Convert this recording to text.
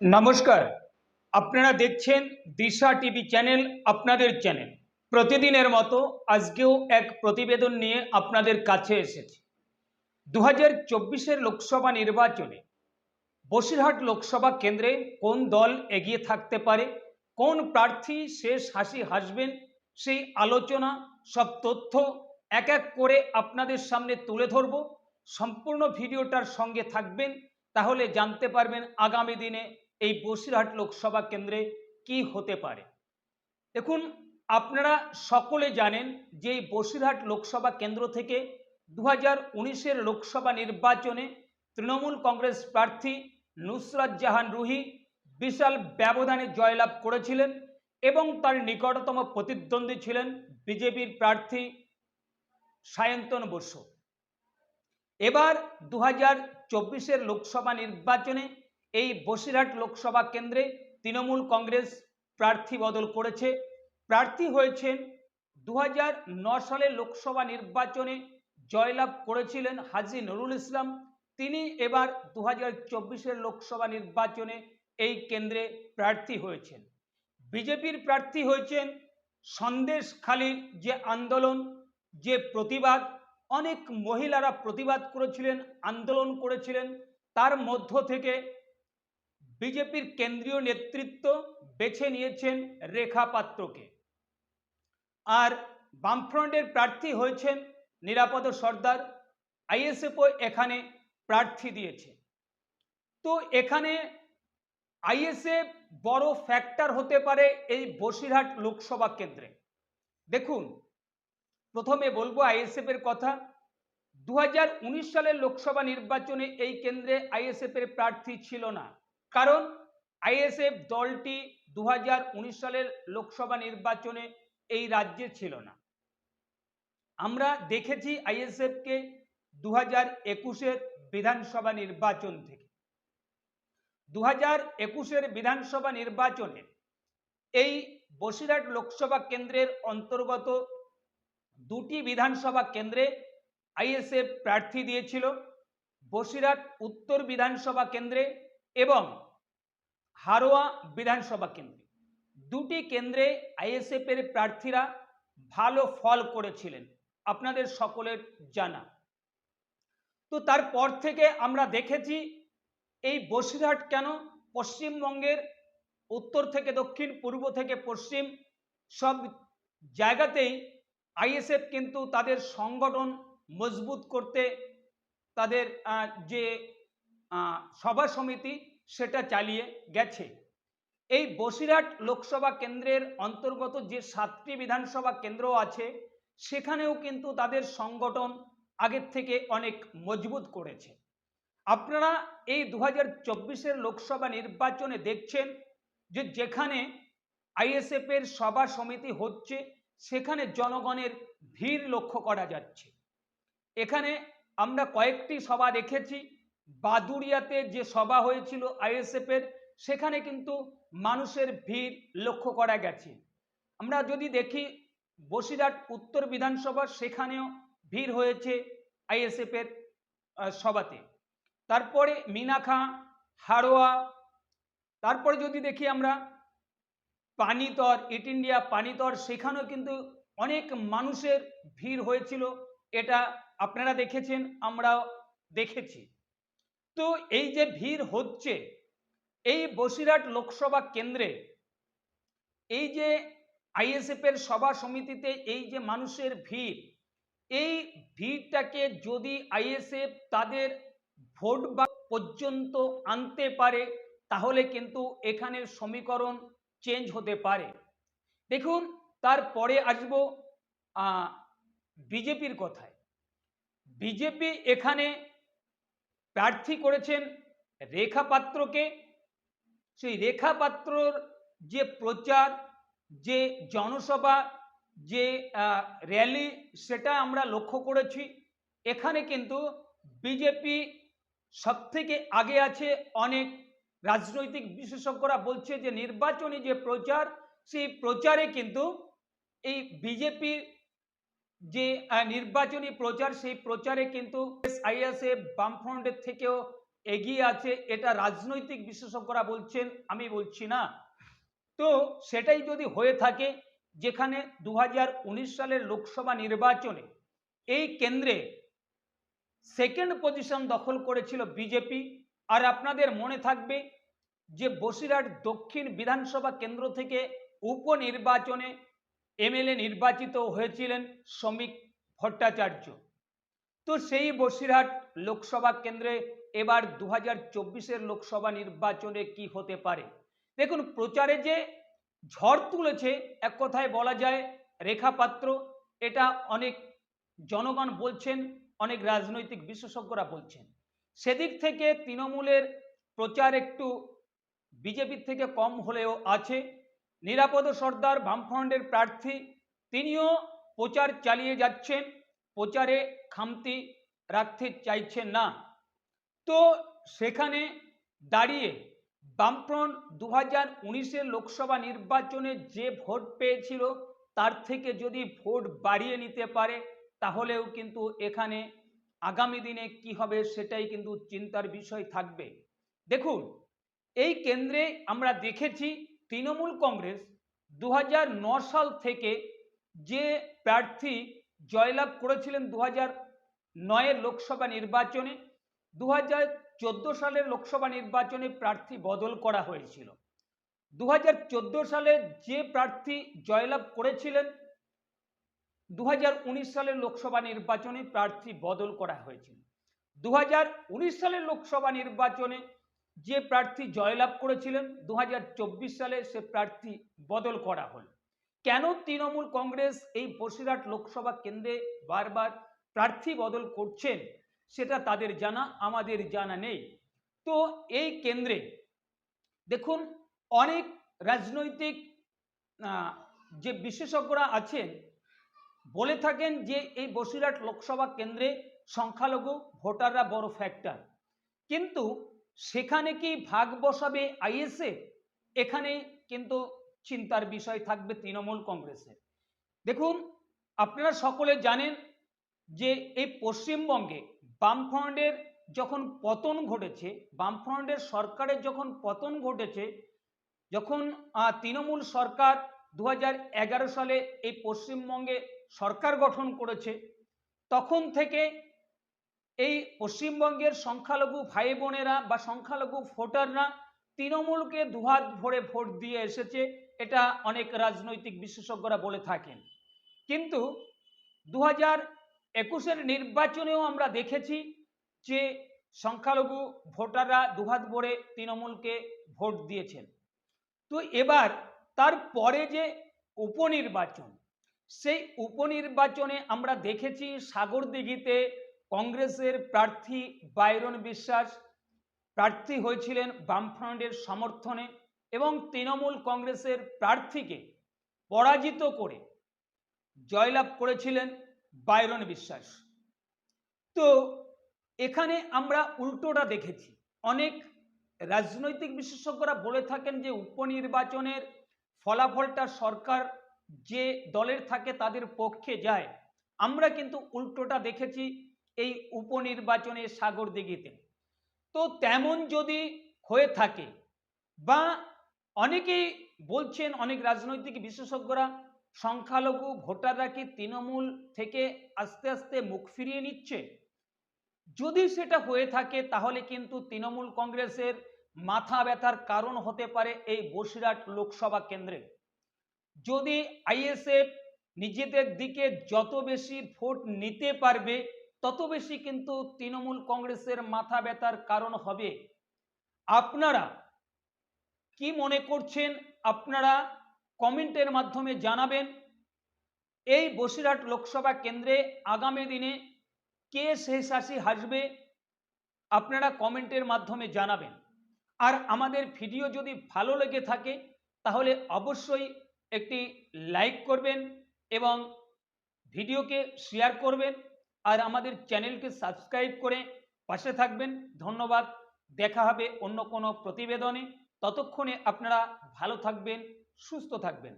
নমস্কার। আপনারা দেখছেন দিশা টিভি চ্যানেল, আপনাদের চ্যানেল। প্রতিদিনের মতো আজকেও এক প্রতিবেদন নিয়ে আপনাদের কাছে এসেছি। দু হাজার লোকসভা নির্বাচনে বসিরহাট লোকসভা কেন্দ্রে কোন দল এগিয়ে থাকতে পারে, কোন প্রার্থী শেষ হাসি হাসবেন, সেই আলোচনা, সব তথ্য এক এক করে আপনাদের সামনে তুলে ধরব। সম্পূর্ণ ভিডিওটার সঙ্গে থাকবেন, তাহলে জানতে পারবেন আগামী দিনে এই বসিরহাট লোকসভা কেন্দ্রে কি হতে পারে? দেখুন, আপনারা সকলে জানেন যে বসিরহাট লোকসভা কেন্দ্র থেকে দু হাজার লোকসভা নির্বাচনে তৃণমূল কংগ্রেস প্রার্থী নুসরাত জাহান রুহি বিশাল ব্যবধানে জয়লাভ করেছিলেন এবং তার নিকটতম প্রতিদ্বন্দ্বী ছিলেন বিজেপির প্রার্থী সায়ন্তন বসু। এবার দু হাজার লোকসভা নির্বাচনে এই বসিরহাট লোকসভা কেন্দ্রে তৃণমূল কংগ্রেস প্রার্থী বদল করেছে। প্রার্থী হয়েছেন দু সালের লোকসভা নির্বাচনে জয়লাভ করেছিলেন হাজি নুরুল ইসলাম। তিনি এবার দু হাজার লোকসভা নির্বাচনে এই কেন্দ্রে প্রার্থী হয়েছেন। বিজেপির প্রার্থী হয়েছেন সন্দেশখালীর যে আন্দোলন, যে প্রতিবাদ, অনেক মহিলারা প্রতিবাদ করেছিলেন, আন্দোলন করেছিলেন। তার মধ্য থেকে বিজেপির কেন্দ্রীয় নেতৃত্ব বেছে নিয়েছেন রেখা পাত্রকে। আর বামফ্রন্টের প্রার্থী হয়েছেন নিরাপদ সর্দার। আইএসএফও এখানে প্রার্থী দিয়েছে। তো এখানে আইএসএফ বড় ফ্যাক্টর হতে পারে এই বসিরহাট লোকসভা কেন্দ্রে। দেখুন, প্রথমে বলব আইএসএফ এর কথা। দু হাজার উনিশ সালের লোকসভা নির্বাচনে এই কেন্দ্রে আইএসএফ এর প্রার্থী ছিল না। কারণ আইএসএফ দলটি দু হাজার উনিশ সালের লোকসভা নির্বাচনে এই রাজ্যে ছিল না। আমরা দেখেছি আইএসএফকে দু হাজার একুশের বিধানসভা নির্বাচন থেকে। দু হাজার একুশের বিধানসভা নির্বাচনে এই বসিরহাট লোকসভা কেন্দ্রের অন্তর্গত দুটি বিধানসভা কেন্দ্রে আইএসএফ প্রার্থী দিয়েছিল, বসিরহাট উত্তর বিধানসভা কেন্দ্রে এবং হারোয়া বিধানসভা কেন্দ্রে। দুটি কেন্দ্রে আইএসএফ এর প্রার্থীরা ভালো ফল করেছিলেন, আপনাদের সকলের জানা। তো তারপর থেকে আমরা দেখেছি, এই বসিরহাট কেন? পশ্চিমবঙ্গের উত্তর থেকে দক্ষিণ, পূর্ব থেকে পশ্চিম সব জায়গাতেই আইএসএফ কিন্তু তাদের সংগঠন মজবুত করতে, তাদের যে সভা সমিতি সেটা চালিয়ে গেছে। এই বসিরহাট লোকসভা কেন্দ্রের অন্তর্গত যে সাতটি বিধানসভা কেন্দ্র আছে, সেখানেও কিন্তু তাদের সংগঠন আগের থেকে অনেক মজবুত করেছে। আপনারা এই দু হাজার লোকসভা নির্বাচনে দেখছেন যে যেখানে আইএসএফ এর সভা সমিতি হচ্ছে, সেখানে জনগণের ভিড় লক্ষ্য করা যাচ্ছে। এখানে আমরা কয়েকটি সভা দেখেছি। বাদুরিয়াতে যে সভা হয়েছিল আইএসএফ এর সেখানে কিন্তু মানুষের ভিড় লক্ষ্য করা গেছে। আমরা যদি দেখি বসিরহাট উত্তর বিধানসভা, সেখানেও ভিড় হয়েছে আইএসএফ এর সভাতে। তারপরে মিনাখা, হাড়োয়া, তারপরে যদি দেখি আমরা পানিতর, ইট ইন্ডিয়া, পানিতর, সেখানেও কিন্তু অনেক মানুষের ভিড় হয়েছিল। এটা আপনারা দেখেছেন, আমরাও দেখেছি। তো এই যে ভিড় হচ্ছে, এই বসিরহাট লোকসভা কেন্দ্রে, এই যে আইএসএফ এর সভা সমিতিতে এই যে মানুষের ভিড়, এই ভিড়টাকে যদি আইএসএফ তাদের ভোট বা পর্যন্ত আনতে পারে, তাহলে কিন্তু এখানের সমীকরণ চেঞ্জ হতে পারে। দেখুন, তারপরে আসব বিজেপির কথায়। বিজেপি এখানে প্রার্থী করেছেন রেখা পাত্রকে সেই রেখা পাত্রর যে প্রচার, যে জনসভা, যে র্যালি, সেটা আমরা লক্ষ্য করেছি। এখানে কিন্তু বিজেপি সব থেকে আগে আছে। অনেক রাজনৈতিক বিশেষজ্ঞরা বলছে যে নির্বাচনী যে প্রচার, সেই প্রচারে কিন্তু এই বিজেপির যে নির্বাচনী প্রচার, সেই প্রচারে কিন্তু আইএসএফ বামফ্রন্টের থেকেও এগিয়ে আছে। এটা রাজনৈতিক বিশেষজ্ঞরা বলছেন, আমি বলছি না। তো সেটাই যদি হয়ে থাকে, যেখানে দু হাজার উনিশ সালের লোকসভা নির্বাচনে এই কেন্দ্রে সেকেন্ড পজিশন দখল করেছিল বিজেপি। আর আপনাদের মনে থাকবে যে বসিরহাট দক্ষিণ বিধানসভা কেন্দ্র থেকে উপনির্বাচনে এমএলএ নির্বাচিত হয়েছিলেন শ্রমিক ভট্টাচার্য। তো সেই বসিরহাট লোকসভা কেন্দ্রে এবার দু হাজার লোকসভা নির্বাচনে কি হতে পারে? দেখুন, প্রচারে যে ঝড় তুলেছে, এক কথায় বলা যায় রেখাপাত্র এটা অনেক জনগণ বলছেন, অনেক রাজনৈতিক বিশেষজ্ঞরা বলছেন। সেদিক থেকে তৃণমূলের প্রচার একটু বিজেপির থেকে কম হলেও আছে। নিরাপদ সর্দার বামফ্রন্টের প্রার্থী, তিনিও প্রচার চালিয়ে যাচ্ছেন, প্রচারে খামতি রাখতে চাইছেন না। তো সেখানে দাঁড়িয়ে বামফ্রন্ট দু হাজার উনিশের লোকসভা নির্বাচনে যে ভোট পেয়েছিল, তার থেকে যদি ভোট বাড়িয়ে নিতে পারে, তাহলেও কিন্তু এখানে আগামী দিনে কি হবে সেটাই কিন্তু চিন্তার বিষয় থাকবে। দেখুন, এই কেন্দ্রে আমরা দেখেছি তৃণমূল কংগ্রেস দু সাল থেকে যে প্রার্থী জয়লাভ করেছিলেন দু হাজার নয়ের লোকসভা নির্বাচনে দু হাজার চোদ্দ সালের লোকসভা নির্বাচনে প্রার্থী বদল করা হয়েছিল। দু হাজার চোদ্দ সালে যে প্রার্থী জয়লাভ করেছিলেন দু হাজার উনিশ সালের লোকসভা নির্বাচনে প্রার্থী বদল করা হয়েছিল। দু হাজার উনিশ সালের লোকসভা নির্বাচনে যে প্রার্থী জয়লাভ করেছিলেন দু হাজার চব্বিশ সালে সে প্রার্থী বদল করা হল। কেন তৃণমূল কংগ্রেস এই বসিরহাট লোকসভা কেন্দ্রে বারবার প্রার্থী বদল করছেন সেটা তাদের জানা, আমাদের জানা নেই। তো এই কেন্দ্রে দেখুন, অনেক রাজনৈতিক যে বিশেষজ্ঞরা আছেন বলে থাকেন যে এই বসিরহাট লোকসভা কেন্দ্রে সংখ্যালঘু ভোটাররা বড় ফ্যাক্টর কিন্তু সেখানে কি ভাগ বসাবে আইএসএ? এখানে কিন্তু চিন্তার বিষয় থাকবে তৃণমূল কংগ্রেসে দেখুন, আপনারা সকলে জানেন যে এই পশ্চিমবঙ্গে বামফ্রন্টের যখন পতন ঘটেছে, বামফ্রন্টের সরকারের যখন পতন ঘটেছে, যখন তৃণমূল সরকার দু হাজার এগারো সালে এই পশ্চিমবঙ্গে সরকার গঠন করেছে, তখন থেকে এই পশ্চিমবঙ্গের সংখ্যালঘু ভাই বোনেরা বা সংখ্যালঘু ভোটাররা তৃণমূলকে দুহাত ভরে ভোট দিয়ে এসেছে, এটা অনেক রাজনৈতিক বিশেষজ্ঞরা বলে থাকেন। কিন্তু দু হাজার একুশের নির্বাচনেও আমরা দেখেছি যে সংখ্যালঘু ভোটাররা দুহাত ভরে তৃণমূলকে ভোট দিয়েছেন। তো এবার তারপরে যে উপনির্বাচন, সেই উপনির্বাচনে আমরা দেখেছি সাগরদিঘিতে কংগ্রেসের প্রার্থী বাইরন বিশ্বাস প্রার্থী হয়েছিলেন বামফ্রন্টের সমর্থনে এবং তৃণমূল কংগ্রেসের প্রার্থীকে পরাজিত করে জয়লাভ করেছিলেন বাইরন বিশ্বাস। তো এখানে আমরা উল্টোটা দেখেছি। অনেক রাজনৈতিক বিশেষজ্ঞরা বলে থাকেন যে উপনির্বাচনের ফলাফলটা সরকার যে দলের থাকে তাদের পক্ষে যায়। আমরা কিন্তু উল্টোটা দেখেছি এই উপনির্বাচনে সাগর দিঘিতে তো তেমন যদি হয়ে থাকে বা অনেকেই বলছেন, অনেক রাজনৈতিক বিশেষজ্ঞরা সংখ্যালঘু ভোটাররা কি তৃণমূল থেকে আস্তে আস্তে মুখ ফিরিয়ে নিচ্ছে? যদি সেটা হয়ে থাকে তাহলে কিন্তু তৃণমূল কংগ্রেসের মাথা ব্যথার কারণ হতে পারে এই বসিরহাট লোকসভা কেন্দ্রে। যদি আইএসএফ নিজেদের দিকে যত বেশি ভোট নিতে পারবে তত বেশি কিন্তু তৃণমূল কংগ্রেসের মাথা ব্যথার কারণ হবে। আপনারা কি মনে করছেন? আপনারা কমেন্টের মাধ্যমে জানাবেন। এই বসিরহাট লোকসভা কেন্দ্রে আগামী দিনে কে শেষ শেষাসি হাসবে? আপনারা কমেন্টের মাধ্যমে জানাবেন। আর আমাদের ভিডিও যদি ভালো লেগে থাকে, তাহলে অবশ্যই একটি লাইক করবেন এবং ভিডিওকে শেয়ার করবেন। আর আমাদের চ্যানেলকে সাবস্ক্রাইব করে পাশে থাকবেন। ধন্যবাদ। দেখা হবে অন্য কোনো প্রতিবেদনে। ততক্ষণে আপনারা ভালো থাকবেন, সুস্থ থাকবেন।